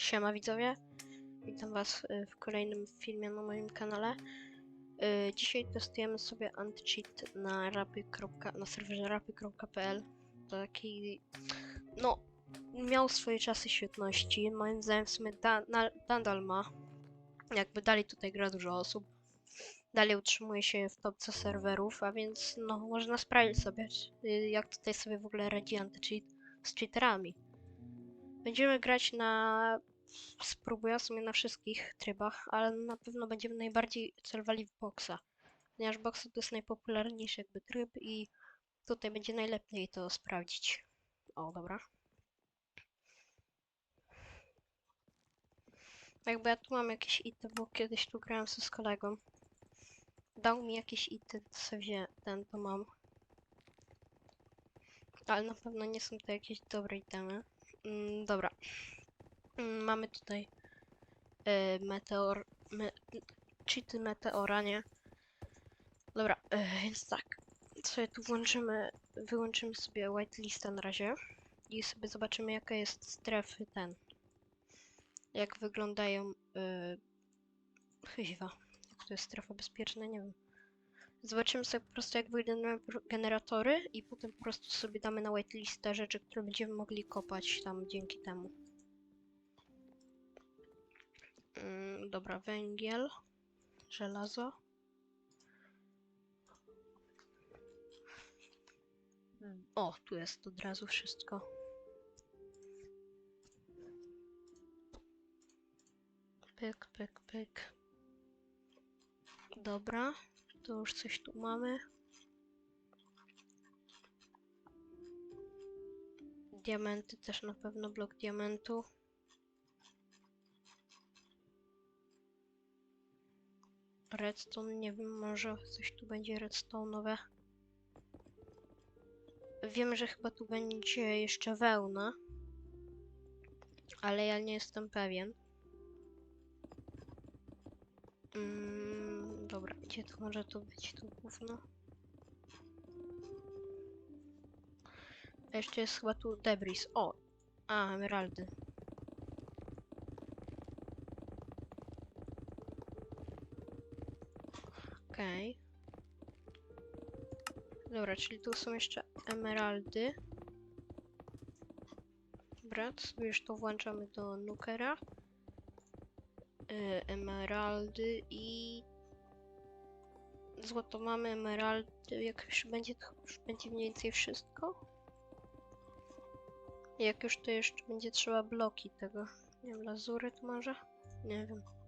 Siema widzowie, witam was y, w kolejnym filmie na moim kanale. Y, Dzisiaj testujemy sobie anti-cheat na na serwerze rapy.pl. Taki, no, miał swoje czasy świetności, moim zdaniem w sumie da, na, nadal ma. Jakby dalej tutaj gra dużo osób. Dalej utrzymuje się w topce serwerów, a więc no, można sprawdzić sobie, y, jak tutaj sobie w ogóle radzi anti-cheat z cheaterami. Będziemy grać na. Spróbuję w sumie na wszystkich trybach, ale na pewno będziemy najbardziej celowali w boxa. Ponieważ boxa to jest najpopularniejszy jakby tryb i tutaj będzie najlepiej to sprawdzić. O, dobra. Jakby ja tu mam jakieś ity, bo kiedyś tu grałem sobie z kolegą. Dał mi jakieś ity, to sobie ten to mam. Ale na pewno nie są to jakieś dobre itemy. Mm, dobra. Mm, mamy tutaj e, meteor. Me, cheaty meteora, nie? Dobra, e, więc tak. Sobie tu włączymy, wyłączymy sobie whitelista na razie i sobie zobaczymy jaka jest strefy ten. Jak wyglądają e, chyba. Jak to jest strefa bezpieczna, nie wiem. Zobaczymy sobie po prostu jak wyjdą generatory i potem po prostu sobie damy na whitelistę rzeczy, które będziemy mogli kopać tam dzięki temu. Mm, dobra, węgiel, żelazo. O, tu jest od razu wszystko. Pyk, pyk, pyk. Dobra, to już coś tu mamy. Diamenty też na pewno blok diamentu. Redstone, nie wiem, może coś tu będzie redstone'owe. Wiem, że chyba tu będzie jeszcze wełna. Ale ja nie jestem pewien. Mm, dobra, gdzie to może to być tu gówno? A Jeszcze jest chyba tu debris. O! A, emeraldy. Okej. Dobra, czyli tu są jeszcze emeraldy. Dobra, to sobie już to włączamy do nukera. Y, emeraldy i złoto mamy, emeraldy, jak już będzie, to już będzie mniej więcej wszystko. Jak już to jeszcze będzie trzeba bloki tego, nie wiem, lazuryt może? Nie wiem.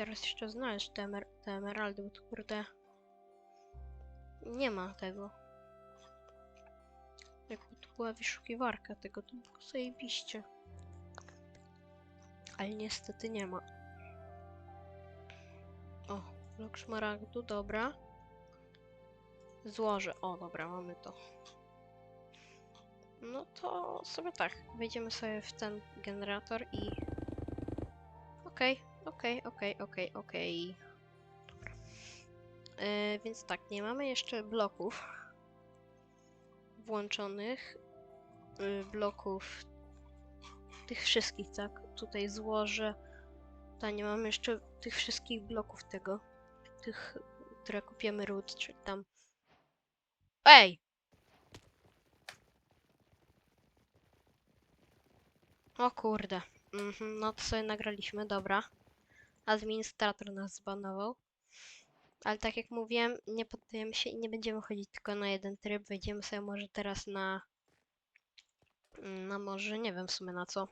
Teraz jeszcze znaleźć te, emer te emeraldy, bo to kurde nie ma tego. Jakby tu była wyszukiwarka tego, to było zajebiście. Ale niestety nie ma. O, blok szmaragdu, dobra. Złożę. O, dobra, mamy to. No to sobie tak. Wejdziemy sobie w ten generator i... Okej, okej, okej, okej, okej. Dobra. Yy, więc tak, nie mamy jeszcze bloków włączonych. Yy, bloków tych wszystkich, tak? Tutaj złożę. Ta nie mamy jeszcze tych wszystkich bloków tego. Tych, które kupiemy ród, czy tam. Ej! O kurde. Mhm, no to sobie nagraliśmy, dobra. Administrator nas zbanował. Ale tak jak mówiłem, nie poddajemy się i nie będziemy chodzić tylko na jeden tryb. Wejdziemy sobie może teraz na... Na może, nie wiem w sumie na co.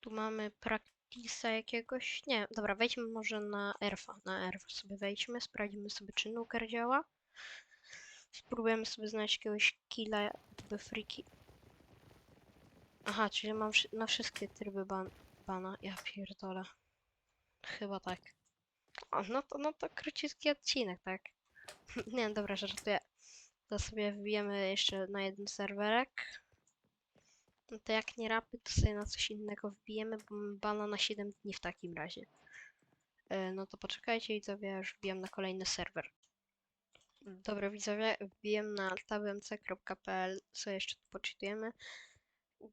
Tu mamy praktisa jakiegoś. Nie, dobra, wejdźmy może na Erfa. Na Erfa sobie wejdźmy, sprawdzimy sobie, czy nuker działa. Spróbujemy sobie znaleźć jakiegoś killa, jakby freaky. Aha, czyli mam na wszystkie tryby ban bana. Ja pierdolę. Chyba tak. O, no to, no to króciutki odcinek, tak? Nie, dobra, żartuję. To sobie wbijemy jeszcze na jeden serwerek. No to jak nie rapy, to sobie na coś innego wbijemy, bo bana na 7 dni w takim razie. E, no to poczekajcie widzowie, ja już wbijam na kolejny serwer. Dobra widzowie, wbijam na tabmc.pl, co jeszcze tu poczytujemy.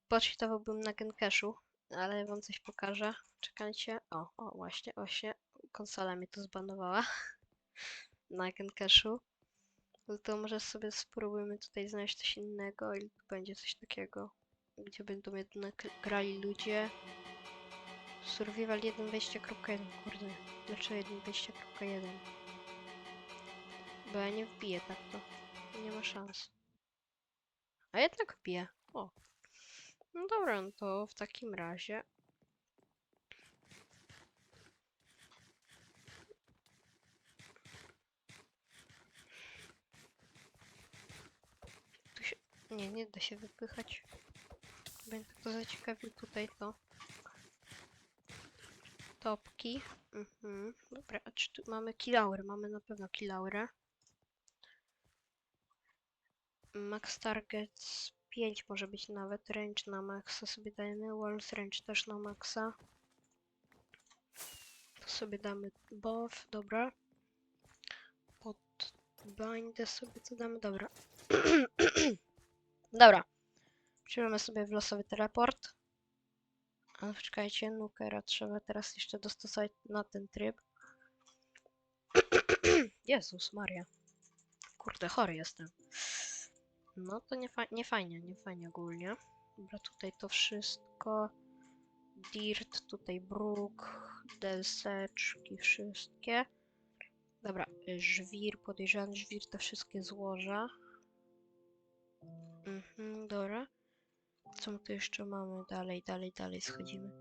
poczytowałbym na Genkeshu, ale wam coś pokażę. Czekajcie. O, o, właśnie, właśnie. Konsola mnie tu zbanowała. na Genkeshu. No to może sobie spróbujmy tutaj znaleźć coś innego i będzie coś takiego, gdzie będą jednak grali ludzie. Survival 1.20.1, kurde. Dlaczego 1.20.1? Bo ja nie wbiję tak to. Nie ma szans. A jednak wbiję. O. No dobra, no to w takim razie. Tu się... Nie, nie da się wypychać. Będę to zaciekawił tutaj to. Topki. Mhm. Dobra, a czy tu mamy kilaury? Mamy na pewno kilaurę. Max Targets 5 może być nawet. Range na maxa sobie dajemy. Walls Range też na maxa. To sobie damy buff, dobra. Pod bindę sobie co damy, dobra. dobra. Przyjmiemy sobie w losowy teleport. Ale czekajcie, Nukera trzeba teraz jeszcze dostosować na ten tryb. Jezus Maria. Kurde, chory jestem. No to nie, fa nie fajnie, nie fajnie ogólnie. Dobra, tutaj to wszystko. Dirt, tutaj bruk, delseczki, wszystkie. Dobra, y, żwir, podejrzany żwir, te wszystkie złoża. Mhm, dobra. Co my tu jeszcze mamy? Dalej, dalej, dalej schodzimy.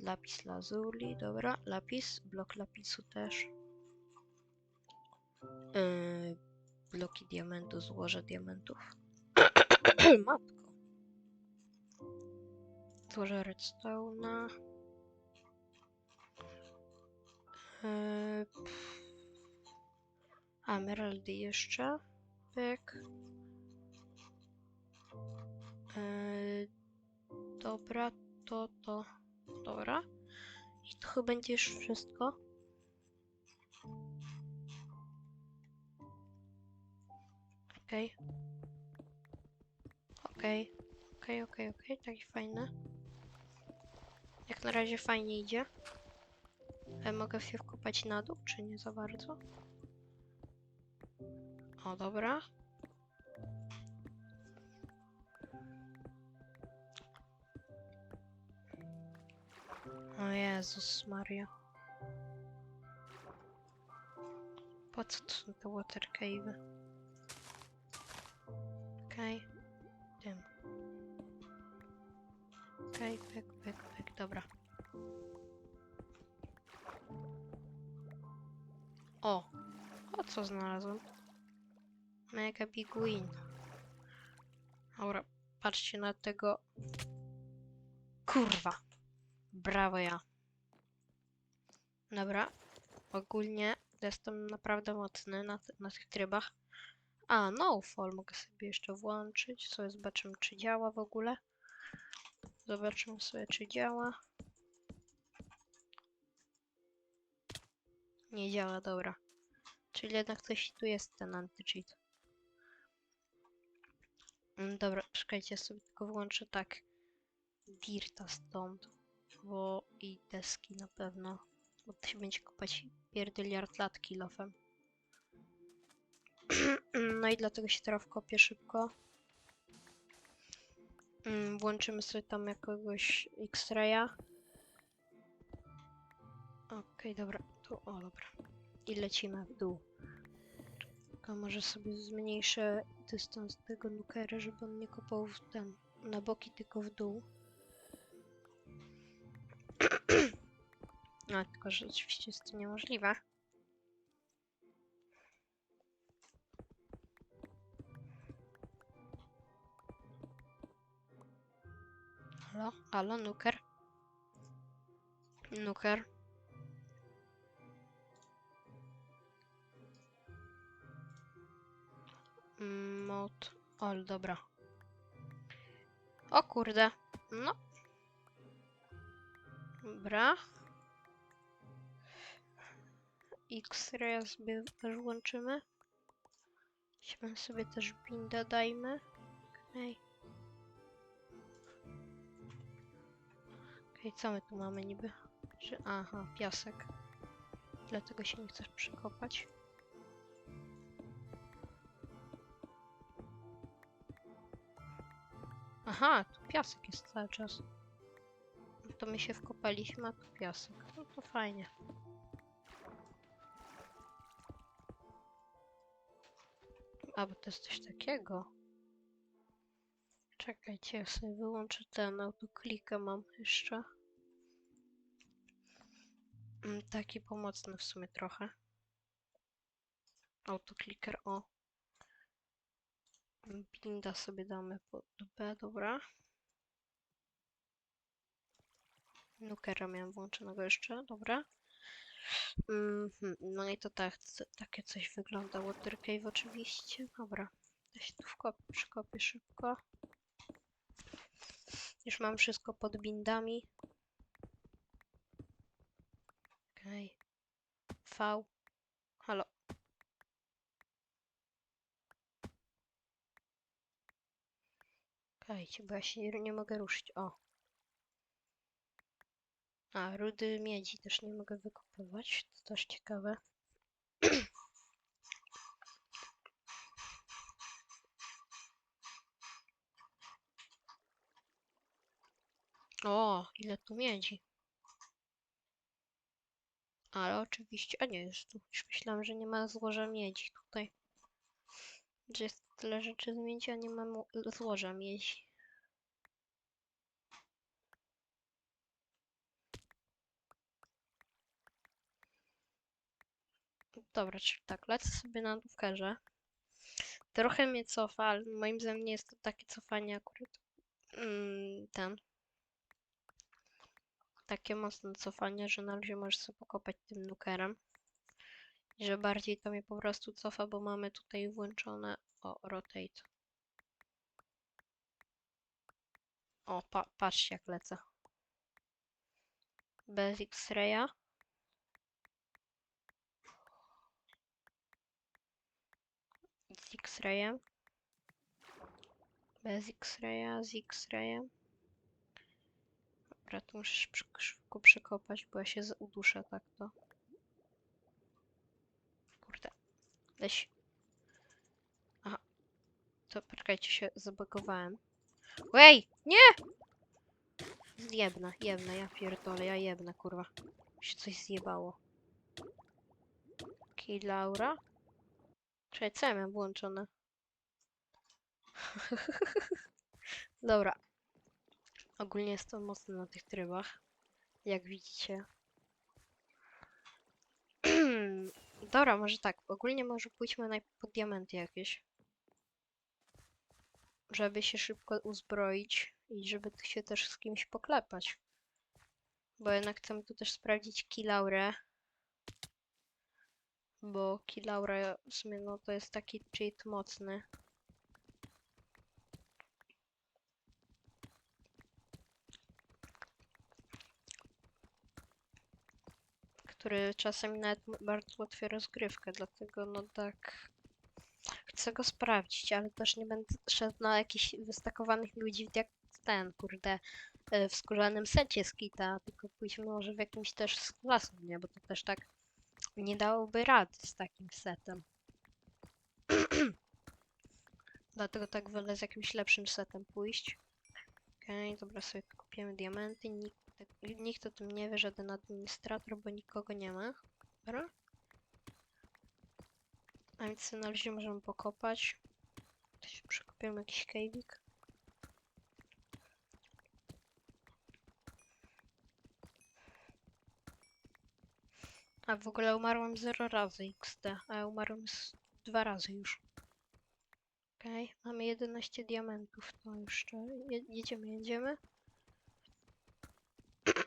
Lapis lazuli, dobra. Lapis, blok lapisu też. Yy, bloki diamentu, złoże diamentów. Matko. Złoże redstone'a. Emeraldy jeszcze. Pyk. Yy, dobra, to, to, dobra. I to chyba będzie już wszystko. Okej. Okej, okej, okej, okej, takie fajne. Jak na razie fajnie idzie. E, mogę się wkopać na dół, czy nie za bardzo? O, dobra. O Jezus Maria. Po co to są te water cave'y? Okej. Tym. Okej, pyk, pyk, pyk, dobra. O! O co znalazłem? Mega big win. Dobra, patrzcie na tego. Kurwa. Brawo ja. Dobra. Ogólnie jestem naprawdę mocny na, na tych trybach. A, no fall mogę sobie jeszcze włączyć. Sobie zobaczymy, czy działa w ogóle. Zobaczymy sobie, czy działa. Nie działa, dobra. Czyli jednak coś tu jest ten anti-cheat. Mm, Dobra, czekajcie, sobie tylko włączę tak. Dirta stąd. Bo i deski na pewno. Bo to się będzie kopać pierdyliard lat kilofem. no i dlatego się teraz wkopię szybko. Mm, Włączymy sobie tam jakiegoś X-raya. Okej, dobra. Tu, o, dobra. I lecimy w dół. A może sobie zmniejszę dystans tego nukera, żeby on nie kopał w ten, na boki, tylko w dół. A, tylko że oczywiście jest to niemożliwe. Halo? Halo, nuker? Nuker? Mod. Ol, dobra. O kurde. No. Dobra. X-ray sobie też włączymy. Weźmy sobie też binda dajmy. Okej. Czekaj, co my tu mamy niby? Czy... Aha, piasek. Dlatego się nie chcesz przekopać. Aha, tu piasek jest cały czas. No To my się wkopaliśmy, a tu piasek. No to fajnie. A, bo to jest coś takiego. Czekajcie, ja sobie wyłączę ten autoklikę mam jeszcze. Mm, Taki pomocny w sumie trochę. Autokliker, o. Binda sobie damy pod B, dobra. Nukera miałem włączonego jeszcze, dobra. Mhm, no i to tak, takie coś wygląda. Water Cave oczywiście. Dobra, ja się tu wkopię, przykopię szybko. Już mam wszystko pod bindami. Okej. V. Halo. Okejcie, bo ja się nie, mogę ruszyć. O. A, rudy miedzi też nie mogę wykopywać. To też ciekawe. O, ile tu miedzi. Ale oczywiście, a nie jest tu. Już myślałam, że nie ma złoża miedzi tutaj. Że jest tyle rzeczy z miedzi, a nie ma złoża miedzi. Dobra, czyli tak, lecę sobie na nówkarze. Trochę mnie cofa, ale moim zdaniem nie jest to takie cofanie akurat. Mm, ten. Takie mocne cofanie, że na luzie możesz sobie pokopać tym nukerem. I że bardziej to mnie po prostu cofa, bo mamy tutaj włączone. O, rotate. O, pa patrzcie jak lecę. Bez X-raya. Z X-rayem. Bez X-raya, z X-rayem. Dobra, tu muszę szybko przekopać, bo ja się uduszę tak to. Kurde. Weź. Aha. To poczekajcie, się zabagowałem. Ej! Nie! Zjebnę, jebnę, ja pierdolę, ja jebnę, kurwa. Się coś zjebało. Okej, Laura. Czekaj, co ja miałem włączone? Dobra. Ogólnie jestem mocny na tych trybach. Jak widzicie. Dobra, może tak. Ogólnie może pójdźmy najpierw po diamenty jakieś. Żeby się szybko uzbroić i żeby się też z kimś poklepać. Bo jednak chcemy tu też sprawdzić Kilaurę. Bo Kilaura w sumie no to jest taki cheat mocny. Który czasami nawet bardzo ułatwia rozgrywkę, dlatego no tak chcę go sprawdzić, ale też nie będę szedł na jakichś wystakowanych ludzi jak ten, kurde, e, w skórzanym secie z kita, tylko pójdźmy może w jakimś też z klasą, nie, bo to też tak nie dałoby rady z takim setem. Dlatego tak wolę z jakimś lepszym setem pójść. Okej, dobra, sobie tu kupiemy diamenty. Nikt, nikt o tym nie wie, żaden administrator, bo nikogo nie ma. Dobra. A więc na razie możemy pokopać. To się przekopiemy jakiś kejwik. A w ogóle umarłam 0 razy XD, a z dwa razy już. Okej, mamy 11 diamentów, to jeszcze je, jedziemy, jedziemy.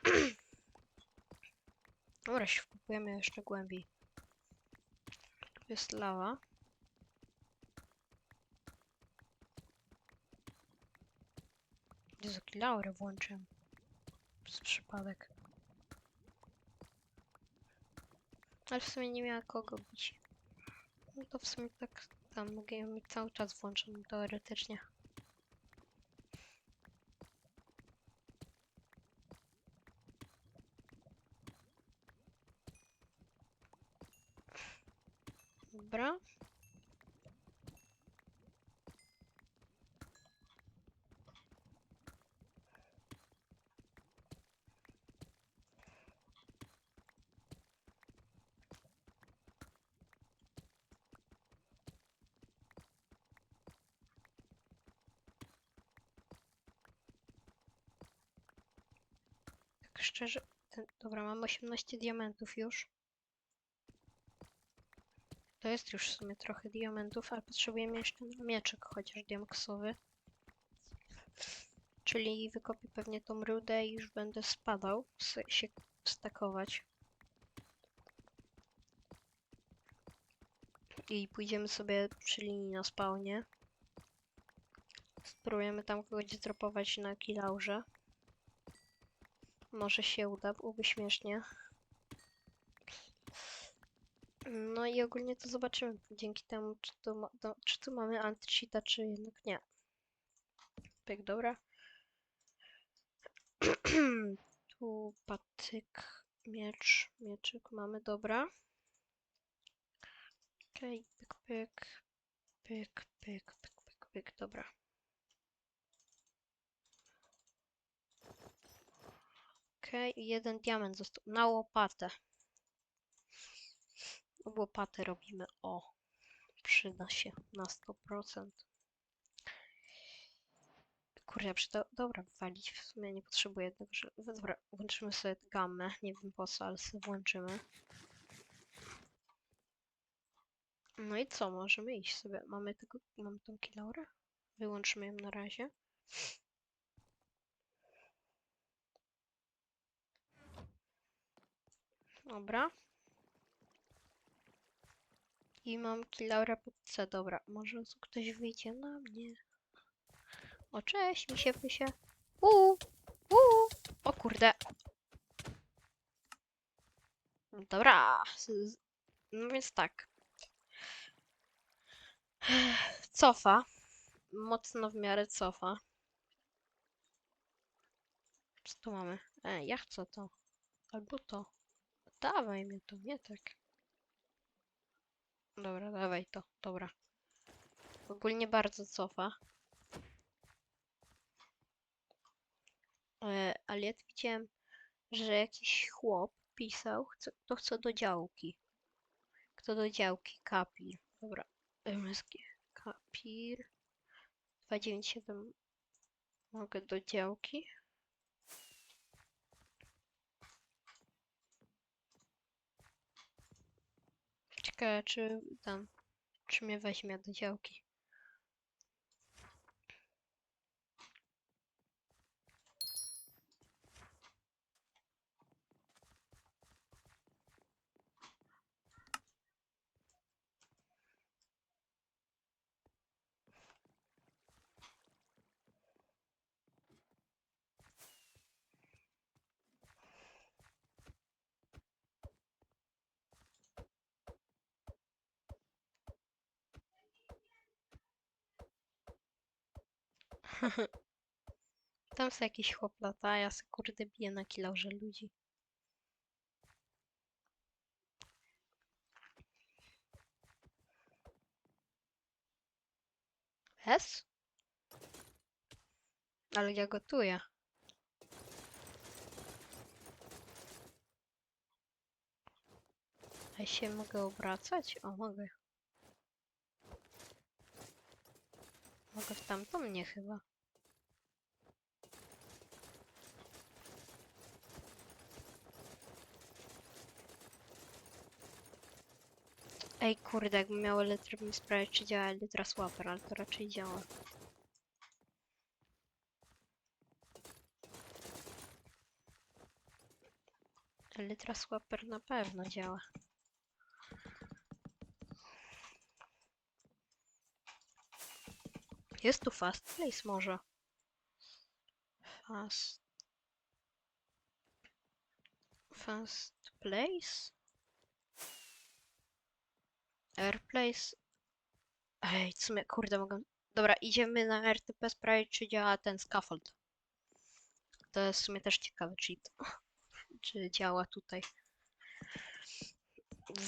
Dobra, się wkopujemy jeszcze głębiej. Tu jest lawa. Jezu, laurę włączyłem. Przez przypadek. Ale w sumie nie miała kogo bić. No to w sumie tak tam mogę mieć cały czas włączoną teoretycznie. Dobra. Tak szczerze, ten, dobra, mam 18 diamentów już. To jest już w sumie trochę diamentów, ale potrzebujemy jeszcze mieczek chociaż diamaksowy. Czyli wykopię pewnie tą rudę i już będę spadał, się stakować. I pójdziemy sobie przy linii na spawnie. Spróbujemy tam kogoś zdropować na kilaurze. Może się uda, byłoby śmiesznie. No i ogólnie to zobaczymy dzięki temu, czy tu, ma, no, czy tu mamy anti-cheata, czy jednak nie. Pyk, dobra. tu patyk, miecz, mieczyk mamy, dobra. Okej, pyk, pyk, pyk, pyk, pyk, pyk, pyk, dobra. Okej, jeden diament został. Na łopatę. Łopatę robimy. O, przyda się na 100%. Kurde, przyda... Dobra, walić. W sumie nie potrzebuję jednego, że... Dobra, włączymy sobie gammę. Nie wiem po co, ale sobie włączymy. No i co? Możemy iść sobie. Mamy tego... Mamy tą kilaurę? Wyłączymy ją na razie. Dobra. I mam pod C. Dobra, może ktoś wyjdzie na mnie. O, cześć, mi się pysie. Uuu, uuu. O kurde. Dobra. No więc tak. Cofa. Mocno w miarę cofa. Co tu mamy? E, ja chcę to. Albo to. Dawaj mi to, nie tak. Dobra, dawaj to, dobra. Ogólnie bardzo cofa. E, ale ja widziałem, że jakiś chłop pisał, chce, kto chce do działki. Kto do działki? Kapir. Dobra. MSG. Kapir. 297. Mogę do działki. Czy tam, czy mnie weźmie do działki. Tam se jakiś chłop lata, ja se kurde biję na kilaurze ludzi. S? Ale ja gotuję. A się mogę obracać? O, mogę. Mogę w tamtą? Nie chyba. Ej, kurde, jakbym miał elytrę, bym sprawdzić, czy działa elytra swapper, ale to raczej działa. Elytra swapper na pewno działa. Jest tu fast place może. Fast. Fast place? Airplace. Ej, w sumie, kurde, mogę... Dobra, idziemy na RTP sprawdzić, czy działa ten scaffold. To jest w sumie też ciekawy cheat. czy działa tutaj.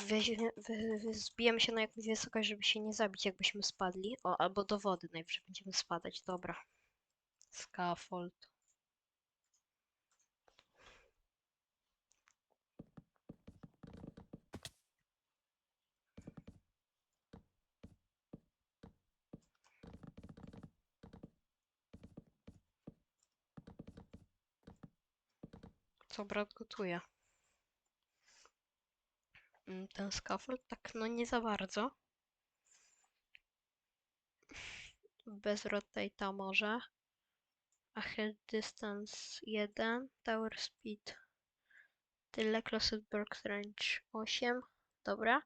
weźmie, wy, wy, zbijemy się na jakąś wysokość, żeby się nie zabić, jakbyśmy spadli. O, albo do wody najwyżej będziemy spadać. Dobra. Scaffold. Co brat gotuje? Mm, Ten scaffold tak no nie za bardzo. Bez rotate'a może. A head distance 1, tower speed tyle, closed box range 8. Dobra.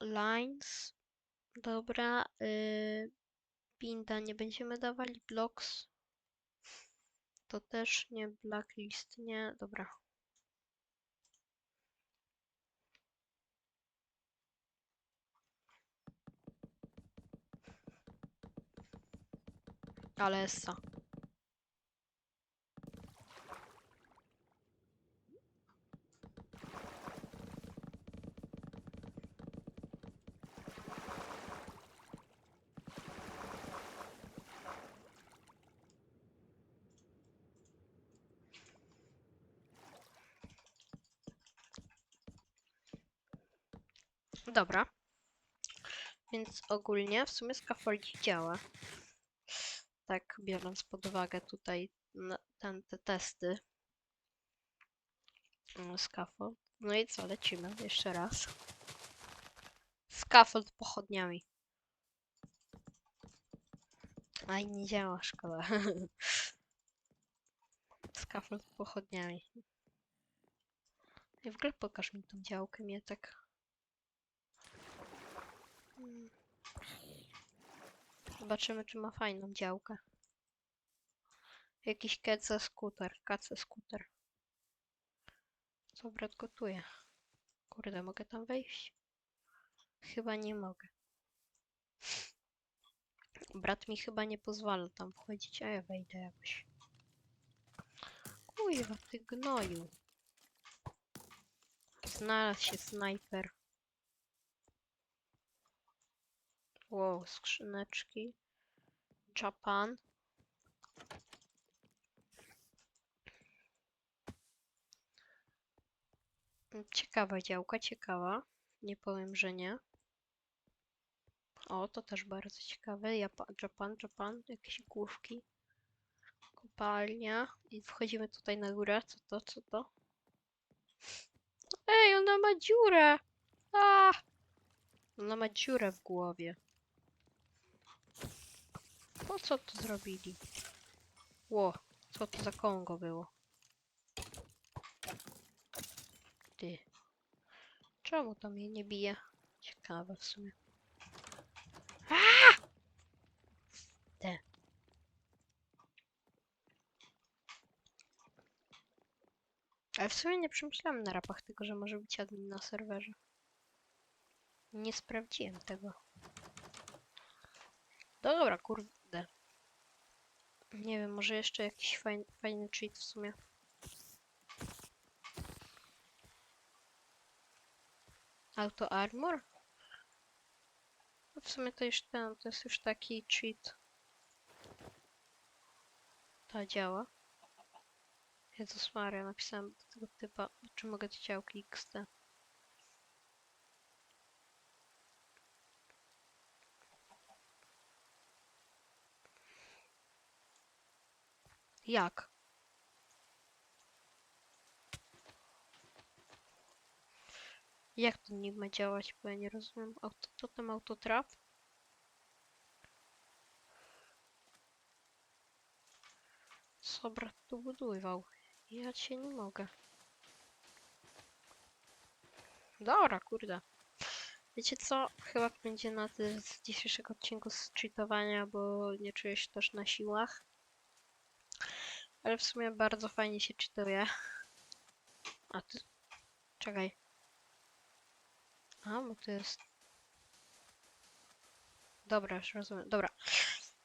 Lines. Dobra. Yy, binda nie będziemy dawali. Blocks. To też nie. Blacklist nie. Dobra. Ale essa. Dobra. Więc ogólnie w sumie scaffolding działa. Tak, biorąc pod uwagę tutaj ten, te testy. Mm, Scaffold. No i co, lecimy jeszcze raz. Scaffold pochodniami. Aj, nie działa, szkoda. Scaffold pochodniami. I w ogóle pokaż mi tą działkę, mnie tak... Zobaczymy, czy ma fajną działkę. Jakiś kece skuter, kace skuter. Co brat gotuje? Kurde, mogę tam wejść? Chyba nie mogę. Brat mi chyba nie pozwala tam wchodzić, a ja wejdę jakoś. Kurwa, ty gnoju. Znalazł się snajper. Wow, skrzyneczki. Japan. Ciekawa działka, ciekawa. Nie powiem, że nie. O, to też bardzo ciekawe. Japa Japan, Japan, jakieś główki. Kopalnia. I wchodzimy tutaj na górę. Co to, co to? Ej, ona ma dziurę! A! Ona ma dziurę w głowie. Po co to zrobili? Ło, co to za Kongo było? Ty. Czemu to mnie nie bije? Ciekawe w sumie. Aaa! Te. Ale w sumie nie przemyślałem na rapach tego, że może być admin na serwerze. Nie sprawdziłem tego. No dobra, kurde. Nie wiem, może jeszcze jakiś fajny, fajny cheat w sumie. Auto armor? No w sumie to już ten, to jest już taki cheat. Ta działa. Jezus Maria, napisałem do tego typa, czy mogę działki XT. Jak? Jak to nie ma działać, bo ja nie rozumiem. Auto, to tam autotrap? Co brat tu budował? Ja cię nie mogę. Dobra, kurde. Wiecie co? Chyba będzie na tyle z dzisiejszego odcinku z cheatowania, bo nie czuję się też na siłach. Ale w sumie bardzo fajnie się czytuje. A ty... Czekaj. A, bo to jest... Dobra, już rozumiem. Dobra.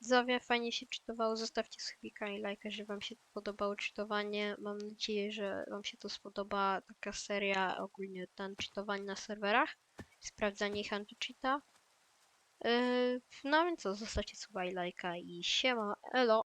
Widzowie, fajnie się czytowało. Zostawcie subika i lajka, że wam się podobało czytowanie. Mam nadzieję, że wam się to spodoba. Taka seria ogólnie ten czytowanie na serwerach. Sprawdzanie ich anti-cheata. Yy, no więc co, zostawcie suba i lajka i siema, elo!